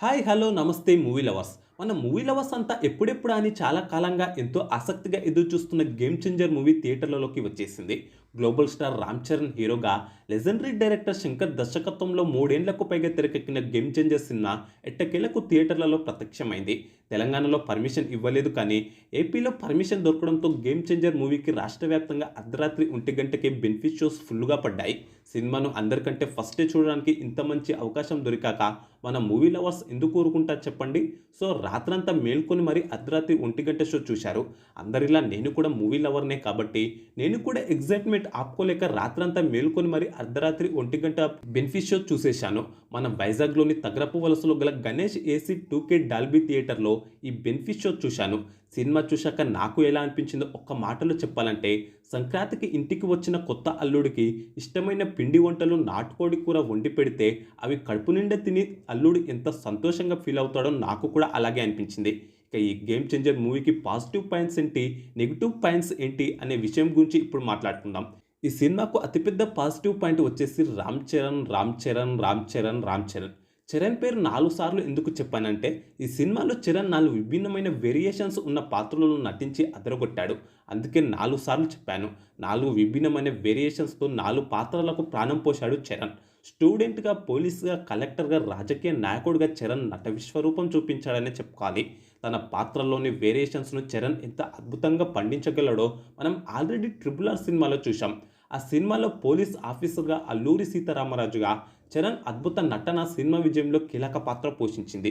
Hi hello నమస్తే movie lovers. మన movie lovers అంతా ఎప్పుడెప్పుడు అని చాలా కాలంగా ఎంతో ఆసక్తిగా ఎదురు చూస్తున్న గేమ్ చేంజర్ మూవీ థియేటర్లలోకి వచ్చేసింది. గ్లోబల్ స్టార్ రామ్ చరణ్ హీరోగా లెజెండరీ డైరెక్టర్ శంకర్ దర్శకత్వంలో మూడేండ్లకు పైగా తెరకెక్కిన గేమ్ చేంజర్ సినిమా ఎట్టకేలకు థియేటర్లలో ప్రత్యక్షమైంది. తెలంగాణలో పర్మిషన్ ఇవ్వలేదు కానీ ఏపీలో పర్మిషన్ దొరకడంతో గేమ్ చేంజర్ మూవీకి రాష్ట్ర వ్యాప్తంగా అర్ధరాత్రి ఒంటి గంటకే బెనిఫిట్ షోస్ ఫుల్గా పడ్డాయి. సినిమాను అందరికంటే ఫస్టే చూడడానికి ఇంత మంచి అవకాశం దొరికాక మన మూవీ లవర్స్ ఎందుకు ఊరుకుంటారు చెప్పండి? సో రాత్రంతా మేల్కొని మరి అర్ధరాత్రి ఒంటి గంట షో చూశారు. అందరిలా నేను కూడా మూవీ లవర్నే కాబట్టి నేను కూడా ఎగ్జైట్మెంట్ ఆపుకోలేక రాత్రంతా మేల్కొని మరి అర్ధరాత్రి ఒంటి గంట బెనిఫిట్ షో చూసేశాను. మన వైజాగ్లోని తగరపు వలసలో గల గణేష్ ఏసీ టూకే డాల్బీ థియేటర్లో ఈ బెనిఫిట్ షో చూశాను. సినిమా చూశాక నాకు ఎలా అనిపించిందో ఒక్క మాటలో చెప్పాలంటే సంక్రాంతికి ఇంటికి వచ్చిన కొత్త అల్లుడికి ఇష్టమైన పిండి వంటలు నాటుకోడి కూర వండి పెడితే అవి కడుపు నిండా తిని అల్లుడు ఎంత సంతోషంగా ఫీల్ అవుతాడో నాకు కూడా అలాగే అనిపించింది. ఇక ఈ గేమ్ చేంజర్ మూవీకి పాజిటివ్ పాయింట్స్ ఏంటి నెగిటివ్ పాయింట్స్ ఏంటి అనే విషయం గురించి ఇప్పుడు మాట్లాడుకుందాం. ఈ సినిమాకు అతిపెద్ద పాజిటివ్ పాయింట్ వచ్చేసి రామ్ చరణ్ రామ్ చరణ్ రామ్ చరణ్ రామ్ చరణ్. చరణ్ పేరు నాలుగు సార్లు ఎందుకు చెప్పానంటే ఈ సినిమాలో చరణ్ నాలుగు విభిన్నమైన వేరియేషన్స్ ఉన్న పాత్రలను నటించి అదరగొట్టాడు. అందుకే నాలుగు సార్లు చెప్పాను. నాలుగు విభిన్నమైన వేరియేషన్స్తో నాలుగు పాత్రలకు ప్రాణం పోశాడు చరణ్. స్టూడెంట్గా పోలీస్గా కలెక్టర్గా రాజకీయ నాయకుడిగా చరణ్ నట విశ్వరూపం చూపించాడనే చెప్పుకోవాలి. తన పాత్రలోని వేరియేషన్స్ను చరణ్ ఎంత అద్భుతంగా పండించగలడో మనం ఆల్రెడీ ట్రిపుల్ ఆర్ సినిమాలో చూసాం ఆ సినిమాలో పోలీస్ ఆఫీసర్గా అల్లూరి సీతారామరాజుగా చరణ్ అద్భుత నటన సినిమా విజయంలో కీలక పాత్ర పోషించింది.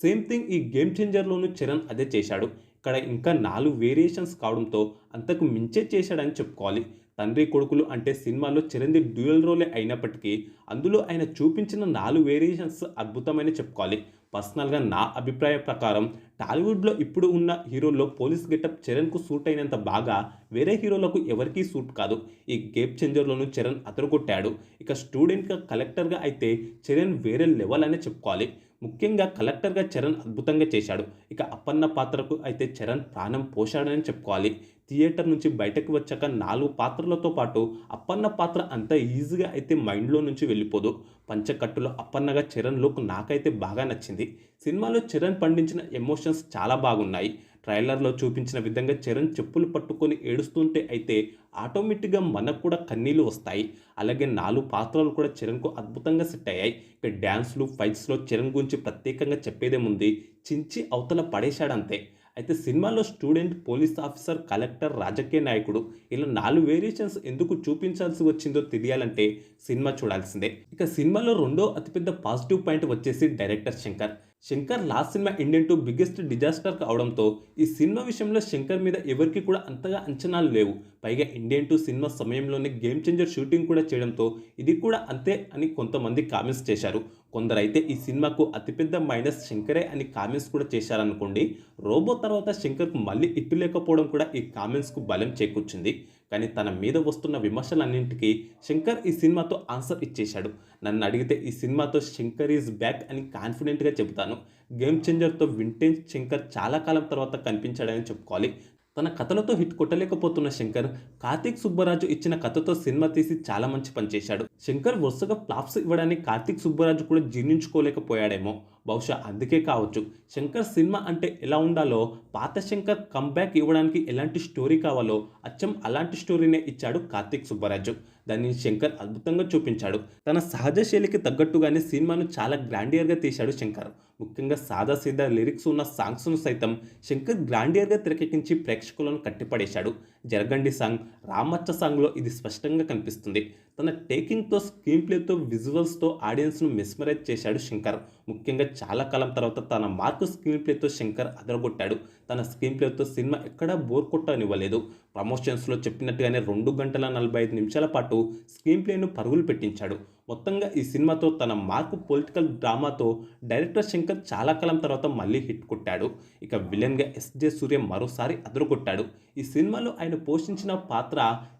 సేమ్ థింగ్ ఈ గేమ్ చేంజర్లోనూ చరణ్ అదే చేశాడు. ఇక్కడ ఇంకా నాలుగు వేరియేషన్స్ కావడంతో అంతకు మించే చేశాడని చెప్పుకోవాలి. తండ్రి కొడుకులు అంటే సినిమాలో చిరంజీవి డ్యూయల్ రోలే అయినప్పటికీ అందులో ఆయన చూపించిన నాలుగు వేరియేషన్స్ అద్భుతమైన చెప్పుకోవాలి. పర్సనల్గా నా అభిప్రాయ ప్రకారం టాలీవుడ్లో ఇప్పుడు ఉన్న హీరోల్లో పోలీస్ గెటప్ చరణ్కు సూట్ అయినంత బాగా వేరే హీరోలకు ఎవరికీ సూట్ కాదు. ఈ గేప్ చేంజర్లోనూ చరణ్ అతరుగొట్టాడు ఇక స్టూడెంట్గా కలెక్టర్గా అయితే చరణ్ వేరే లెవెల్ అనే చెప్పుకోవాలి. ముఖ్యంగా కలెక్టర్గా చరణ్ అద్భుతంగా చేశాడు. ఇక అప్పన్న పాత్రకు అయితే చరణ్ ప్రాణం పోశాడని చెప్పుకోవాలి. థియేటర్ నుంచి బయటకు వచ్చాక నాలుగు పాత్రలతో పాటు అప్పన్న పాత్ర అంత ఈజీగా అయితే మైండ్లో నుంచి వెళ్ళిపోదు. పంచకట్టులో అప్పన్నగా చరణ్ లుక్ నాకైతే బాగా నచ్చింది. సినిమాలో చరణ్ పండించిన ఎమోషన్స్ చాలా బాగున్నాయి. ట్రైలర్లో చూపించిన విధంగా చరణ్ చెప్పులు పట్టుకొని ఏడుస్తుంటే అయితే ఆటోమేటిక్గా మనకు కూడా కన్నీళ్ళు వస్తాయి. అలాగే నాలుగు పాత్రలు కూడా చరణ్కు అద్భుతంగా సెట్ అయ్యాయి. ఇక డ్యాన్స్లు ఫైట్స్లో చరణ్ గురించి ప్రత్యేకంగా చెప్పేదేముంది? చించి అవతల పడేశాడంతే. అయితే సినిమాలో స్టూడెంట్ పోలీస్ ఆఫీసర్ కలెక్టర్ రాజకీయ నాయకుడు ఇలా నాలుగు వేరియేషన్స్ ఎందుకు చూపించాల్సి వచ్చిందో తెలియాలంటే సినిమా చూడాల్సిందే. ఇక సినిమాలో రెండో అతిపెద్ద పాజిటివ్ పాయింట్ వచ్చేసి director Shankar. Shankar last cinema Indian two biggest disaster కావడంతో ఈ సినిమా విషయంలో శంకర్ మీద ఎవరికి కూడా అంతగా అంచనాలు లేవు. పైగా ఇండియన్ టు సినిమా సమయంలోనే గేమ్ చేంజర్ షూటింగ్ కూడా చేయడంతో ఇది కూడా అంతే అని కొంతమంది కామెంట్స్ చేశారు. కొందరైతే ఈ సినిమాకు అతిపెద్ద మైనస్ శంకరే అని కామెంట్స్ కూడా చేశారనుకోండి రోబో తర్వాత శంకర్కు మళ్ళీ ఇట్టు లేకపోవడం కూడా ఈ కామెంట్స్కు బలం చేకూర్చింది. కానీ తన మీద వస్తున్న విమర్శలన్నింటికీ శంకర్ ఈ సినిమాతో ఆన్సర్ ఇచ్చేశాడు. నన్ను అడిగితే ఈ సినిమాతో శంకర్ ఈజ్ బ్యాక్ అని కాన్ఫిడెంట్గా చెబుతాను. గేమ్ చేంజర్తో వింటేజ్ శంకర్ చాలా కాలం తర్వాత కనిపించాడని చెప్పుకోవాలి. తన కథలతో హిట్ కొట్టలేకపోతున్న శంకర్ కార్తీక్ సుబ్బరాజు ఇచ్చిన కథతో సినిమా తీసి చాలా మంచి పనిచేశాడు శంకర్ వరుసగా ఫ్లాప్స్ ఇవ్వడానికి కార్తీక్ సుబ్బరాజు కూడా జీర్ణించుకోలేకపోయాడేమో. బహుశా అందుకే కావచ్చు. శంకర్ సినిమా అంటే ఎలా ఉండాలో పాత శంకర్ కంబ్యాక్ ఇవ్వడానికి ఎలాంటి స్టోరీ కావాలో అచ్చం అలాంటి స్టోరీనే ఇచ్చాడు కార్తీక్ సుబ్బరాజు. దాన్ని శంకర్ అద్భుతంగా చూపించాడు. తన సహజ శైలికి తగ్గట్టుగానే సినిమాను చాలా గ్రాండియర్గా తీశాడు శంకర్. ముఖ్యంగా సాదా సీదా లిరిక్స్ ఉన్న సాంగ్స్ను సైతం శంకర్ గ్రాండియర్గా తెరకెక్కించి ప్రేక్షకులను కట్టిపడేశాడు. జరగండి సాంగ్ రామచ్చ సాంగ్లో ఇది స్పష్టంగా కనిపిస్తుంది. తన టేకింగ్తో స్క్రీన్ ప్లేతో విజువల్స్తో ఆడియన్స్ను మెస్మరైజ్ చేశాడు శంకర్. ముఖ్యంగా చాలా కాలం తర్వాత తన మార్కు స్క్రీన్ ప్లేతో శంకర్ అదరగొట్టాడు. తన స్క్రీన్ ప్లేతో సినిమా ఎక్కడా బోర్ కొట్టనివ్వలేదు. ప్రమోషన్స్లో చెప్పినట్టుగానే రెండు గంటల నలభై ఐదు నిమిషాల పాటు స్క్రీన్ ప్లేను పరుగులు పెట్టించాడు. మొత్తంగా ఈ సినిమాతో తన మార్కు పొలిటికల్ డ్రామాతో డైరెక్టర్ శంకర్ చాలా కాలం తర్వాత మళ్ళీ హిట్ కొట్టాడు. ఇక విలన్గా ఎస్జే సూర్య మరోసారి అదరగొట్టాడు. ఈ సినిమాలో ఆయన పోషించిన పాత్ర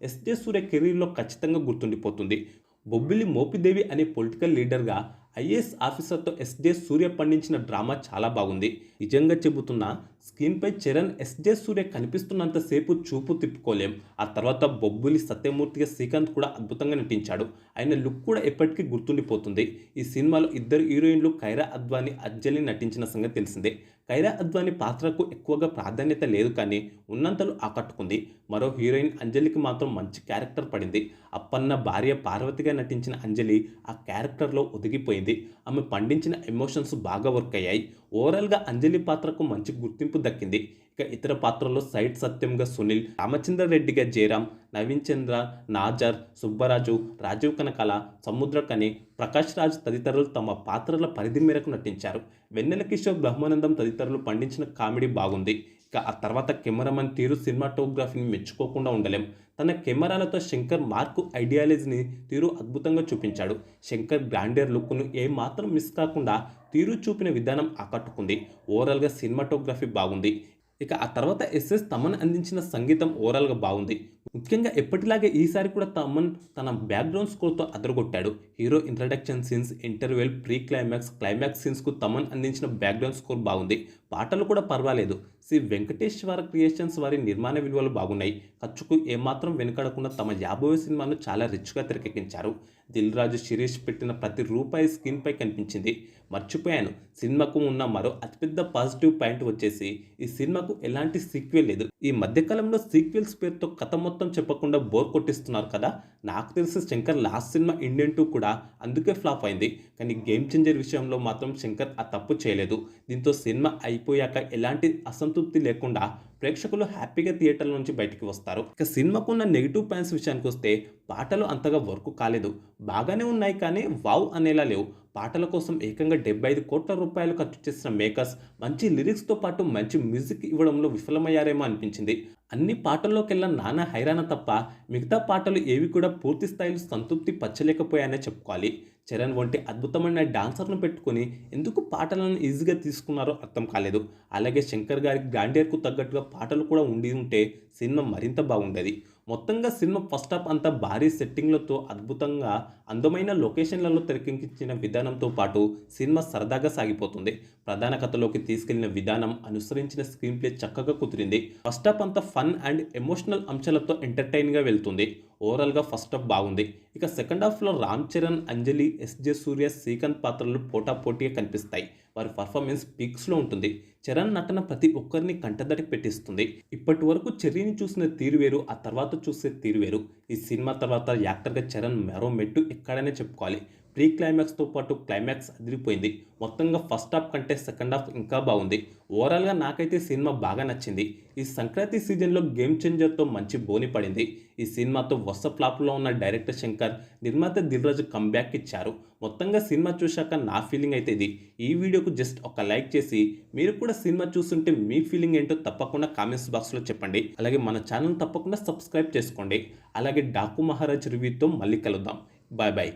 ఎస్జే సూర్య కెరీర్లో ఖచ్చితంగా గుర్తుండిపోతుంది. బొబ్బిలి మోపిదేవి అనే పొలిటికల్ లీడర్గా ఐఏఎస్ ఆఫీసర్తో ఎస్జే సూర్య పండించిన డ్రామా చాలా బాగుంది. నిజంగా చెబుతున్నా స్క్రీన్పై చరణ్ ఎస్జే సూర్య కనిపిస్తున్నంతసేపు చూపు తిప్పుకోలేం. ఆ తర్వాత బొబ్బులి సత్యమూర్తిగా శ్రీకాంత్ కూడా అద్భుతంగా నటించాడు. ఆయన లుక్ కూడా ఎప్పటికీ గుర్తుండిపోతుంది. ఈ సినిమాలో ఇద్దరు హీరోయిన్లు కైరా అద్వాని అంజలి నటించిన సంగతి తెలిసిందే. కైరా అద్వాని పాత్రకు ఎక్కువగా ప్రాధాన్యత లేదు కానీ ఉన్నంతలో ఆకట్టుకుంది. మరో హీరోయిన్ అంజలికి మాత్రం మంచి క్యారెక్టర్ పడింది. అప్పన్న భార్య పార్వతిగా నటించిన అంజలి ఆ క్యారెక్టర్లో ఒదిగిపోయింది. ఆమె పండించిన ఎమోషన్స్ బాగా వర్క్ అయ్యాయి. ఓవరాల్గా అంజలి పాత్రకు మంచి గుర్తింపు దక్కింది. ఇక ఇతర పాత్రల్లో సైడ్ సత్యంగా సునీల్ రామచంద్ర రెడ్డిగా జయరాం నవీన్ చంద్ర నాజర్ సుబ్బరాజు రాజీవ్ కనకాల సముద్రకని ప్రకాష్ రాజ్ తదితరులు తమ పాత్రల పరిధి మేరకు నటించారు. వెన్నెల కిషోర్ బ్రహ్మానందం తదితరులు పండించిన కామెడీ బాగుంది. ఇక ఆ తర్వాత కెమెరామెన్ తీరు సినిమాటోగ్రఫీని మెచ్చుకోకుండా ఉండలేం. తన కెమెరాలతో శంకర్ మార్కు ఐడియాలజీని తీరు అద్భుతంగా చూపించాడు. శంకర్ గ్రాండియర్ లుక్ను ఏమాత్రం మిస్ కాకుండా తీరు చూపిన విధానం ఆకట్టుకుంది. ఓవరాల్గా సినిమాటోగ్రఫీ బాగుంది. ఇక ఆ తర్వాత ఎస్ఎస్ తమన్ అందించిన సంగీతం ఓవరాల్గా బాగుంది. ముఖ్యంగా ఎప్పటిలాగే ఈసారి కూడా తమన్ తన బ్యాక్గ్రౌండ్ స్కోర్తో అదరగొట్టాడు. Hero introduction scenes interval pre climax climax సీన్స్కు Thaman అందించిన బ్యాక్గ్రౌండ్ స్కోర్ బాగుంది. పాటలు కూడా పర్వాలేదు. శ్రీ వెంకటేశ్వర క్రియేషన్స్ వారి నిర్మాణ విలువలు బాగున్నాయి. ఖర్చుకు ఏమాత్రం వెనుకడకుండా తమ యాభై సినిమాను చాలా రిచ్గా తెరకెక్కించారు. దిల్ రాజు శిరీష్ పెట్టిన ప్రతి రూపాయి స్క్రీన్పై కనిపించింది. మర్చిపోయాను. సినిమాకు ఉన్న మరో అతిపెద్ద పాజిటివ్ పాయింట్ వచ్చేసి ఈ సినిమాకు ఎలాంటి సీక్వెల్ లేదు. ఈ మధ్యకాలంలో సీక్వెల్స్ పేరుతో కథ మొత్తం చెప్పకుండా బోర్ కొట్టిస్తున్నారు కదా. నాకు తెలిసి Shankar last cinema Indian two కూడా అందుకే ఫ్లాప్ అయింది. కానీ గేమ్ చేంజర్ విషయంలో మాత్రం శంకర్ ఆ తప్పు చేయలేదు. దీంతో సినిమా అయిపోయాక ఎలాంటి అసంతృప్తి లేకుండా ప్రేక్షకులు హ్యాపీగా థియేటర్ల నుంచి బయటికి వస్తారు. ఇక సినిమాకు ఉన్న నెగిటివ్ పాయింట్స్ విషయానికి వస్తే పాటలు అంతగా వర్క్ కాలేదు. బాగానే ఉన్నాయి కానీ వావ్ అనేలా లేవు. పాటల కోసం ఏకంగా డెబ్బై ఐదు కోట్ల రూపాయలు ఖర్చు చేసిన మేకర్స్ మంచి లిరిక్స్తో పాటు మంచి మ్యూజిక్ ఇవ్వడంలో విఫలమయ్యారేమో అనిపించింది. అన్ని పాటల్లోకెల్లా నానా హైరాణ తప్ప మిగతా పాటలు ఏవి కూడా పూర్తి స్థాయిలో సంతృప్తి పచ్చలేకపోయాయనే చెప్పుకోవాలి. చరణ్ వంటి అద్భుతమైన డాన్సర్ను పెట్టుకొని ఎందుకు పాటలను ఈజీగా తీసుకున్నారో అర్థం కాలేదు. అలాగే శంకర్ గారి గ్రాండియర్కు తగ్గట్టుగా పాటలు కూడా ఉండి ఉంటే సినిమా మరింత బాగుండేది. మొత్తంగా సినిమా ఫస్ట్ హాఫ్ అంతా భారీ సెట్టింగ్లతో అద్భుతంగా అందమైన లొకేషన్లలో తెరకెక్కించిన విధానంతో పాటు సినిమా సరదాగా సాగిపోతుంది. ప్రధాన కథలోకి తీసుకెళ్ళిన విధానం అనుసరించిన స్క్రీన్ ప్లే చక్కగా కుదిరింది. ఫస్ట్ హాఫ్ అంతా ఫన్ అండ్ ఎమోషనల్ అంశాలతో ఎంటర్టైన్గా వెళ్తుంది. ఓవరాల్గా ఫస్ట్ హాఫ్ బాగుంది. ఇక సెకండ్ హాఫ్లో రామ్ చరణ్ అంజలి ఎస్జే సూర్య శ్రీకాంత్ పాత్రలు పోటాపోటీగా కనిపిస్తాయి. వారి పర్ఫార్మెన్స్ పీక్స్లో ఉంటుంది. చరణ్ నటన ప్రతి ఒక్కరిని కంటదడి పెట్టిస్తుంది. ఇప్పటి వరకు చెర్రీని చూసిన తీరు వేరు ఆ తర్వాత చూసే తీరు వేరు. ఈ సినిమా తర్వాత యాక్టర్గా చరణ్ మరో మెట్టు ఎక్కడనే చెప్పుకోవాలి. ప్రీ క్లైమాక్స్తో పాటు క్లైమాక్స్ అదిరిపోయింది. మొత్తంగా ఫస్ట్ హాఫ్ కంటే సెకండ్ హాఫ్ ఇంకా బాగుంది. ఓవరాల్గా నాకైతే సినిమా బాగా నచ్చింది. ఈ సంక్రాంతి సీజన్లో గేమ్ చేంజర్తో మంచి బోని పడింది. ఈ సినిమాతో వరుస ఫ్లాప్లో ఉన్న డైరెక్టర్ శంకర్ నిర్మాత దిల్రాజు కంబ్యాక్ ఇచ్చారు. మొత్తంగా సినిమా చూశాక నా ఫీలింగ్ అయితే ఇది. ఈ వీడియోకు జస్ట్ ఒక లైక్ చేసి మీరు కూడా సినిమా చూస్తుంటే మీ ఫీలింగ్ ఏంటో తప్పకుండా కామెంట్స్ బాక్స్లో చెప్పండి. అలాగే మన ఛానల్ తప్పకుండా సబ్స్క్రైబ్ చేసుకోండి. అలాగే డాకు మహారాజ్ రివ్యూతో మళ్ళీ కలుద్దాం. Bye bye